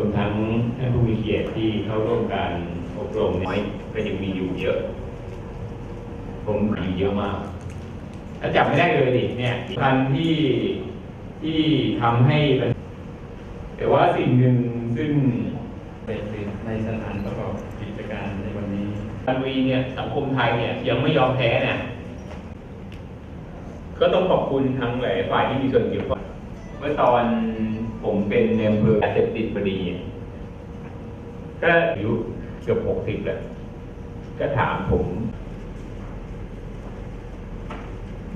วมทั้งท่านผู้มีเกียรติที่เข้าร่วมการอบรมเนี่ยก็ยังมีอยู่เยอะ ผมมีเยอะมากถ้าจับไม่ได้เลยดิเนี่ยคันที่ที่ทำให้มันแต่ว่าสิ่งหนึ่งซึ่งเป็นในสถานประกอบกิจการในวันนี้การวีเนี่ยสังคมไทยเนี่ยยังไม่ยอมแพ้เนี่ยก็ต้องขอบคุณทั้งหลายฝ่ายที่มีส่วนเกี่ยวข้องเมื่อตอน ผมเป็นในอำเภอยาเสพติดพอดีเนี่ยก็อายุเกือบหกสิบแล้ว ก็ถามผม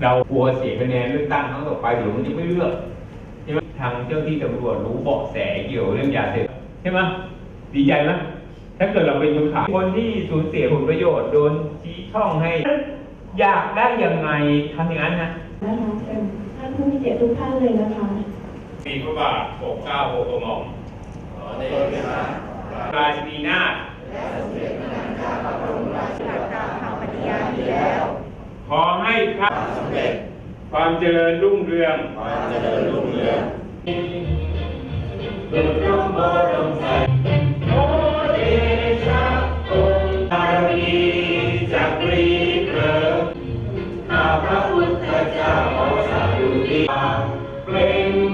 เรากลัวเสียคะแนนเลือกตั้งครั้งต่อไปเดี๋ยวมันจะไม่เลือกใช่ไหมทางเจ้าที่ตำรวจรู้เบาะแสเกี่ยวเรื่องยาเสพติดใช่ไหมดีใจไหมถ้าเกิดเราเป็นคนขายคนที่สูญเสียผลประโยชน์โดนชี้ช่องให้ อยากได้ยังไงทำอย่างนั้นนะนะคะเป็นท่านผู้มีเกียรติทุกท่านเลยนะคะ มีพระบาทปกเกล้าโปรดกระหม่อมราชินีนาถขอให้ข้าความเจริญรุ่งเรืองความเจริญรุ่งเรืองดุจร่มโพร่มใสโอเดชะองค์บารมีจักรีเกิดข้าพระพุทธเจ้าขอสาธุดีเปล่ง